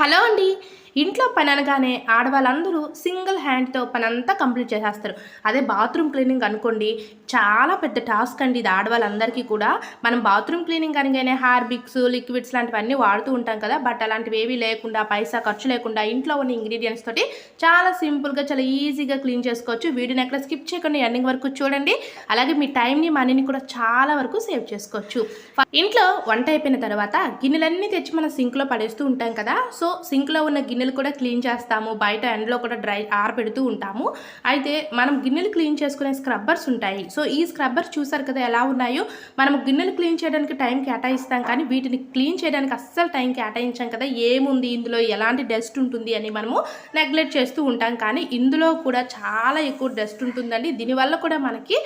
Hello అండి. ఇంట్లో పని అనగానే ఆడవాళ్ళందరూ సింగిల్ హ్యాండ్తో పని అంతా కంప్లీట్ చేసేస్తారు. అదే బాత్రూమ్ క్లీనింగ్ అనుకోండి చాలా పెద్ద టాస్క్ అండి ఇది ఆడవాళ్ళందరికీ కూడా. మనం బాత్రూమ్ క్లీనింగ్ అనగానే హార్బిక్స్ లిక్విడ్స్ లాంటివన్నీ వాడుతూ ఉంటాం కదా బట్ అలాంటివి ఏవి లేకుండా పైసా ఖర్చు లేకుండా ఇంట్లో ఉన్న ఇంగ్రీడియంట్స్ తోటి చాలా సింపుల్గా చాలా ఈజీగా క్లీన్ చేసుకోవచ్చు. వీడియోని ఎక్కడ స్కిప్ చేయకుండా ఎండింగ్ వరకు చూడండి. అలాగే మీ టైంని మనీని కూడా చాలా వరకు సేవ్ చేసుకోవచ్చు. ఇంట్లో వంట అయిపోయిన తర్వాత గిన్నెలన్నీ తెచ్చి మనం సింక్లో పడేస్తూ ఉంటాం కదా సో సింక్లో ఉన్న గిన్నె గిన్నెలు కూడా క్లీన్ చేస్తాము బయట ఎండలో కూడా డ్రై ఆరబెడుతూ ఉంటాము. అయితే మనం గిన్నెలు క్లీన్ చేసుకునే స్క్రబ్బర్స్ ఉంటాయి. సో ఈ స్క్రబ్బర్స్ చూసారు కదా ఎలా ఉన్నాయో? మనం గిన్నెలు క్లీన్ చేయడానికి టైం కేటాయిస్తాం కానీ వీటిని క్లీన్ చేయడానికి అస్సలు టైం కేటాయించాం కదా. ఏముంది ఇందులో? ఎలాంటి డస్ట్ ఉంటుంది అని మనము నెగ్లెక్ట్ చేస్తూ ఉంటాం. కానీ ఇందులో కూడా చాలా ఎక్కువ డస్ట్ ఉంటుందండి. దీనివల్ల కూడా మనకి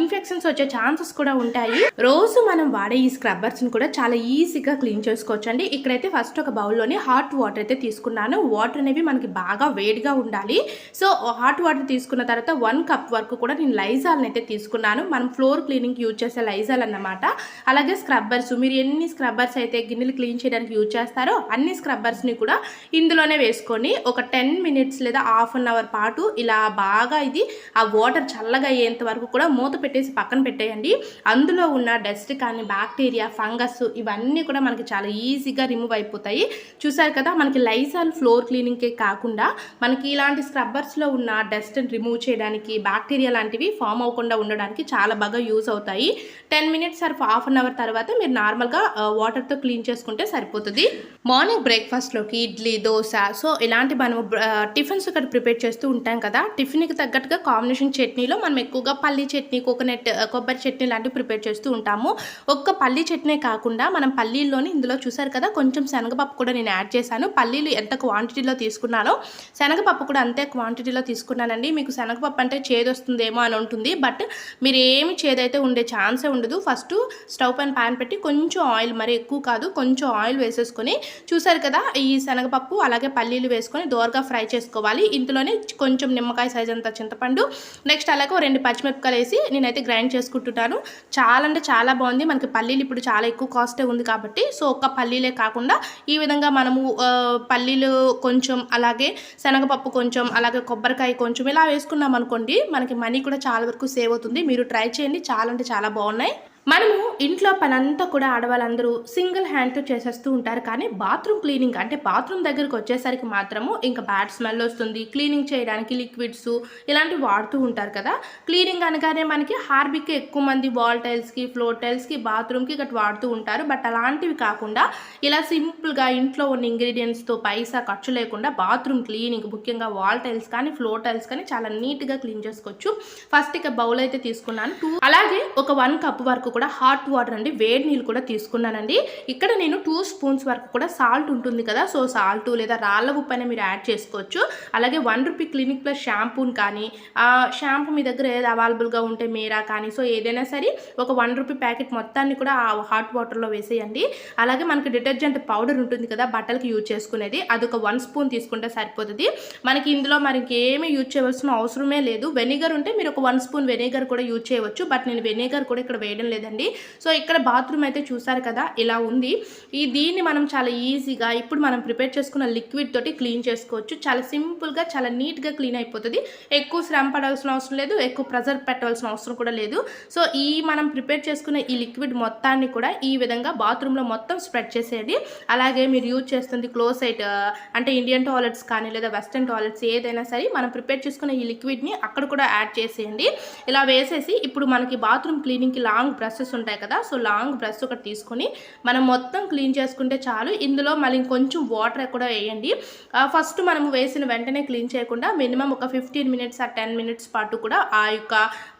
ఇన్ఫెక్షన్స్ వచ్చే ఛాన్సెస్ కూడా ఉంటాయి. రోజు మనం వాడే ఈ స్క్రబ్బర్స్ని కూడా చాలా ఈజీగా క్లీన్ చేసుకోవచ్చు అండి ఇక్కడైతే ఫస్ట్ ఒక బౌల్లోని హాట్ వాటర్ అయితే తీసుకున్నాను. వాటర్ అనేవి మనకి బాగా వేడిగా ఉండాలి. సో హాట్ వాటర్ తీసుకున్న తర్వాత వన్ కప్ వరకు కూడా నేను లైజాల్ని అయితే తీసుకున్నాను. మనం ఫ్లోర్ క్లీనింగ్ యూజ్ చేసే లైజాల్ అన్నమాట. అలాగే స్క్రబ్బర్స్ మీరు ఎన్ని స్క్రబ్బర్స్ అయితే గిన్నెలు క్లీన్ చేయడానికి యూజ్ చేస్తారో అన్ని స్క్రబ్బర్స్ని కూడా ఇందులోనే వేసుకొని ఒక టెన్ మినిట్స్ లేదా హాఫ్ అన్ అవర్ పాటు ఇలా బాగా ఇది ఆ వాటర్ చల్లగా అయ్యేంత వరకు కూడా మూత పెట్టేసి పక్కన పెట్టేయండి. అందులో ఉన్న డస్ట్ కానీ బ్యాక్టీరియా ఫంగస్ ఇవన్నీ కూడా మనకి చాలా ఈజీగా రిమూవ్ అయిపోతాయి. చూసారు కదా మనకి లైసాల్ ఫ్లోర్ క్లీనింగ్కే కాకుండా మనకి ఇలాంటి స్క్రబ్బర్స్లో ఉన్న డస్ట్ రిమూవ్ చేయడానికి బ్యాక్టీరియా లాంటివి ఫామ్ అవ్వకుండా ఉండడానికి చాలా బాగా యూస్ అవుతాయి. Ten minutes or half an hour తర్వాత మీరు నార్మల్గా వాటర్తో క్లీన్ చేసుకుంటే సరిపోతుంది. మార్నింగ్ బ్రేక్ఫాస్ట్లోకి ఇడ్లీ దోశ సో ఇలాంటి మనం టిఫిన్స్ ఇక్కడ ప్రిపేర్ చేస్తూ ఉంటాం కదా టిఫిన్కి తగ్గట్టుగా కాంబినేషన్ చట్నీలో మనం ఎక్కువగా పల్లీ చట్నీ కోకోనట్ uh, కొబ్బరి చట్నీ లాంటివి ప్రిపేర్ చేస్తూ ఉంటాము. ఒక్క పల్లీ చట్నీ కాకుండా మనం పల్లీల్లోని ఇందులో చూసారు కదా కొంచెం శనగపప్పు కూడా నేను యాడ్ చేశాను. పల్లీలు ఎంత క్వాంటిటీలో తీసుకున్నానో శనగపప్పు కూడా అంతే క్వాంటిటీలో తీసుకున్నానండి. మీకు శనగపప్పు అంటే చేదు వస్తుందేమో అని ఉంటుంది. బట్ మీరు ఏమి చేదైతే ఉండే ఛాన్సే ఉండదు. ఫస్ట్ స్టవ్ పైన ప్యాన్ పెట్టి కొంచెం ఆయిల్ మరి ఎక్కువ కాదు కొంచెం ఆయిల్ వేసేసుకొని చూసారు కదా ఈ శనగపప్పు అలాగే పల్లీలు వేసుకొని దోరగా ఫ్రై చేసుకోవాలి. ఇందులోనే కొంచెం నిమ్మకాయ సైజ్ అంత చింతపండు. నెక్స్ట్ అలాగే రెండు పచ్చిమిరపకాయలు వేసి నేనైతే గ్రైండ్ చేసుకుంటున్నాను. చాలా అంటే చాలా బాగుంది. మనకి పల్లీలు ఇప్పుడు చాలా ఎక్కువ కాస్టే ఉంది కాబట్టి. సో ఒక్క పల్లీలే కాకుండా ఈ విధంగా మనము పల్లీలు పల్లీలు కొంచెం అలాగే శనగపప్పు కొంచెం అలాగే కొబ్బరికాయ కొంచెం ఇలా వేసుకున్నాం అనుకోండి మనకి మనీ కూడా చాలా వరకు సేవ్ అవుతుంది. మీరు ట్రై చేయండి. చాలా అంటే చాలా బాగున్నాయి. మనము ఇంట్లో పనంతా కూడా ఆడవాళ్ళందరూ సింగిల్ హ్యాండ్తో చేసేస్తూ ఉంటారు. కానీ బాత్రూమ్ క్లీనింగ్ అంటే బాత్రూమ్ దగ్గరికి వచ్చేసరికి మాత్రము ఇంకా బ్యాడ్ స్మెల్ వస్తుంది. క్లీనింగ్ చేయడానికి లిక్విడ్స్ ఇలాంటివి వాడుతూ ఉంటారు కదా. క్లీనింగ్ అనగానే మనకి హార్బిక్ ఎక్కువ మంది వాల్ టైల్స్కి ఫ్లోర్ టైల్స్కి బాత్రూమ్కి గట్ వాడుతూ ఉంటారు. బట్ అలాంటివి కాకుండా ఇలా సింపుల్గా ఇంట్లో ఉన్న ఇంగ్రీడియంట్స్తో పైసా ఖర్చు లేకుండా బాత్రూమ్ క్లీనింగ్ ముఖ్యంగా వాల్ టైల్స్ కానీ ఫ్లోర్ టైల్స్ కానీ చాలా నీట్గా క్లీన్ చేసుకోవచ్చు. ఫస్ట్ ఇక బౌల్ అయితే తీసుకున్నాను. టూ అలాగే ఒక వన్ కప్ వరకు కూడా హాట్ వాటర్ అండి వేడి నీళ్ళు కూడా తీసుకున్నానండి. ఇక్కడ నేను టూ స్పూన్స్ వరకు కూడా సాల్ట్ ఉంటుంది కదా సో సాల్ట్ లేదా రాళ్ళ ఉప్పు అయినా మీరు యాడ్ చేసుకోవచ్చు. అలాగే వన్ రూపీ క్లినిక్ ప్లస్ షాంపూని కానీ షాంపూ మీ దగ్గర ఏది అవైలబుల్గా ఉంటే మీరా కానీ సో ఏదైనా సరే ఒక వన్ రూపీ ప్యాకెట్ మొత్తాన్ని కూడా ఆ హాట్ వాటర్లో వేసేయండి. అలాగే మనకి డిటర్జెంట్ పౌడర్ ఉంటుంది కదా బట్టలకి యూజ్ చేసుకునేది అది ఒక వన్ స్పూన్ తీసుకుంటే సరిపోతుంది. మనకి ఇందులో మనకి ఏమీ యూజ్ చేయవలసిన అవసరమే లేదు. వెనిగర్ ఉంటే మీరు ఒక వన్ స్పూన్ వెనిగర్ కూడా యూజ్ చేయవచ్చు బట్ నేను వెనిగర్ కూడా ఇక్కడ వేయడం లేదు. లేదండి. సో ఇక్కడ బాత్రూమ్ అయితే చూసారు కదా ఇలా ఉంది. ఈ దీన్ని మనం చాలా ఈజీగా ఇప్పుడు మనం ప్రిపేర్ చేసుకున్న లిక్విడ్ తోటి క్లీన్ చేసుకోవచ్చు. చాలా సింపుల్గా చాలా నీట్గా క్లీన్ అయిపోతుంది. ఎక్కువ శ్రమ పడాల్సిన అవసరం లేదు ఎక్కువ ప్రెజర్ పెట్టవలసిన అవసరం కూడా లేదు. సో ఈ మనం ప్రిపేర్ చేసుకున్న ఈ లిక్విడ్ మొత్తాన్ని కూడా ఈ విధంగా బాత్రూంలో మొత్తం స్ప్రెడ్ చేసేయండి. అలాగే మీరు యూజ్ చేస్తుంది క్లోసైట్ అంటే ఇండియన్ టాయిలెట్స్ కానీ లేదా వెస్ట్రన్ టాయిలెట్స్ ఏదైనా సరే మనం ప్రిపేర్ చేసుకున్న ఈ లిక్విడ్ని అక్కడ కూడా యాడ్ చేసేయండి. ఇలా వేసేసి ఇప్పుడు మనకి బాత్రూమ్ క్లీనింగ్కి లాంగ్ బ్రషెస్ ఉంటాయి కదా సో లాంగ్ బ్రష్ ఒకటి తీసుకొని మనం మొత్తం క్లీన్ చేసుకుంటే చాలు. ఇందులో మళ్ళీ కొంచెం వాటర్ కూడా వేయండి. ఫస్ట్ మనం వేసిన వెంటనే క్లీన్ చేయకుండా మినిమం ఒక ఫిఫ్టీన్ మినిట్స్ ఆ టెన్ మినిట్స్ పాటు కూడా ఆ యొక్క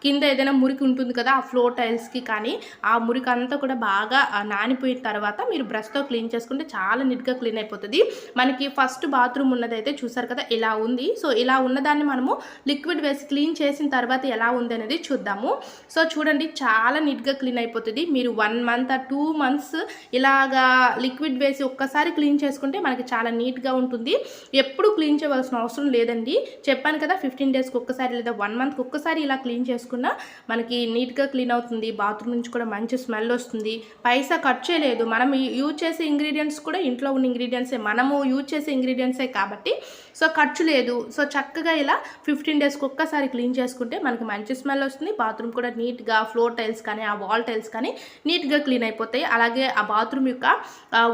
కింద ఏదైనా మురికి ఉంటుంది కదా ఆ ఫ్లోర్ టైల్స్కి కానీ ఆ మురికి అంతా కూడా బాగా నానిపోయిన తర్వాత మీరు బ్రష్తో క్లీన్ చేసుకుంటే చాలా నీట్గా క్లీన్ అయిపోతుంది. మనకి ఫస్ట్ బాత్రూమ్ ఉన్నదైతే చూసారు కదా ఇలా ఉంది. సో ఇలా ఉన్నదాన్ని మనము లిక్విడ్ వేసి క్లీన్ చేసిన తర్వాత ఎలా ఉంది అనేది చూద్దాము. సో చూడండి చాలా నీట్గా క్లీన్ అయిపోతుంది. మీరు వన్ మంత్ టూ మంత్స్ ఇలాగా లిక్విడ్ వేసి ఒక్కసారి క్లీన్ చేసుకుంటే మనకి చాలా నీట్గా ఉంటుంది. ఎప్పుడు క్లీన్ చేయవలసిన అవసరం లేదండి. చెప్పాను కదా ఫిఫ్టీన్ డేస్కి ఒక్కసారి లేదా వన్ మంత్కి ఒక్కసారి ఇలా క్లీన్ చేసుకున్నా మనకి నీట్గా క్లీన్ అవుతుంది. బాత్రూమ్ నుంచి కూడా మంచి స్మెల్ వస్తుంది. పైసా ఖర్చు చేయలేదు. మనం యూజ్ చేసే ఇంగ్రీడియంట్స్ కూడా ఇంట్లో ఉన్న ఇంగ్రీడియంట్సే. మనము యూజ్ చేసే ఇంగ్రీడియంట్సే కాబట్టి. సో ఖర్చు లేదు. సో చక్కగా ఇలా ఫిఫ్టీన్ డేస్కి ఒక్కసారి క్లీన్ చేసుకుంటే మనకి మంచి స్మెల్ వస్తుంది. బాత్రూమ్ కూడా నీట్గా ఫ్లోర్ టైల్స్ కానీ ఆ వాల్ టైల్స్ కానీ నీట్గా క్లీన్ అయిపోతాయి. అలాగే ఆ బాత్రూమ్ యొక్క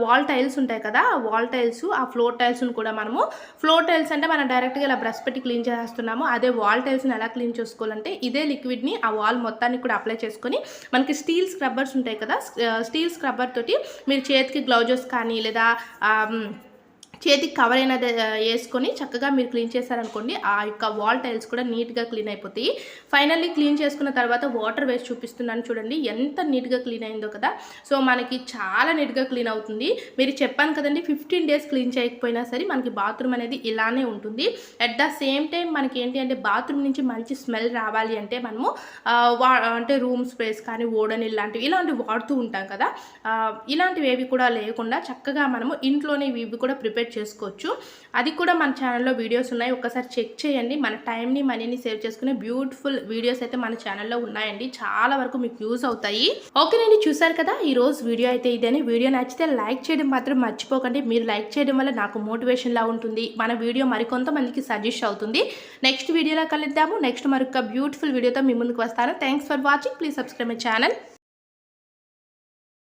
వాల్ టైల్స్ ఉంటాయి కదా ఆ వాల్ టైల్స్ ఆ ఫ్లోర్ టైల్స్ని కూడా మనము ఫ్లోర్ టైల్స్ అంటే మనం డైరెక్ట్గా ఇలా బ్రష్ పెట్టి క్లీన్ చేస్తున్నాము. అదే వాల్ టైల్స్ని ఎలా క్లీన్ చేసుకోవాలంటే ఇదే లిక్విడ్ని ఆ వాల్ మొత్తానికి కూడా అప్లై చేసుకొని మనకి స్టీల్ స్క్రబ్బర్స్ ఉంటాయి కదా స్టీల్ స్క్రబ్బర్ తోటి మీరు చేతికి గ్లౌజెస్ కానీ లేదా చేతికి కవర్ అయినా వేసుకొని చక్కగా మీరు క్లీన్ చేశారనుకోండి ఆ యొక్క వాల్ టైల్స్ కూడా నీట్గా క్లీన్ అయిపోతాయి. ఫైనల్లీ క్లీన్ చేసుకున్న తర్వాత వాటర్ వేసి చూపిస్తున్నాను చూడండి ఎంత నీట్గా క్లీన్ అయిందో కదా. సో మనకి చాలా నీట్గా క్లీన్ అవుతుంది. మీరు చెప్పాను కదండి ఫిఫ్టీన్ డేస్ క్లీన్ చేయకపోయినా సరే మనకి బాత్రూమ్ అనేది ఇలానే ఉంటుంది. అట్ ద సేమ్ టైం మనకి ఏంటి అంటే బాత్రూమ్ నుంచి మంచి స్మెల్ రావాలి అంటే మనము వా అంటే రూమ్ స్ప్రేస్ కానీ ఓడన్ ఇలాంటివి ఇలాంటివి వాడుతూ ఉంటాం కదా. ఇలాంటివి ఏవి కూడా లేకుండా చక్కగా మనము ఇంట్లోనే ఇవి కూడా ప్రిపేర్ చేసుకోవచ్చు. అది కూడా మన ఛానల్లో వీడియోస్ ఉన్నాయి. ఒకసారి చెక్ చేయండి. మన టైంని మనీని సేవ్ చేసుకునే బ్యూటిఫుల్ వీడియోస్ అయితే మన ఛానల్లో ఉన్నాయండి. చాలా వరకు మీకు యూజ్ అవుతాయి. ఓకేనండి చూసారు కదా? ఈ రోజు వీడియో అయితే ఇదని. వీడియో నచ్చితే లైక్ చేయడం మాత్రం మర్చిపోకండి. మీరు లైక్ చేయడం వల్ల నాకు మోటివేషన్ లా ఉంటుంది. మన వీడియో మరికొంతమందికి సజెస్ట్ అవుతుంది. నెక్స్ట్ వీడియోలో కలుద్దాము. నెక్స్ట్ మరొక బ్యూటిఫుల్ వీడియోతో మీ ముందుకు వస్తాను. Thanks for watching. Please subscribe my channel.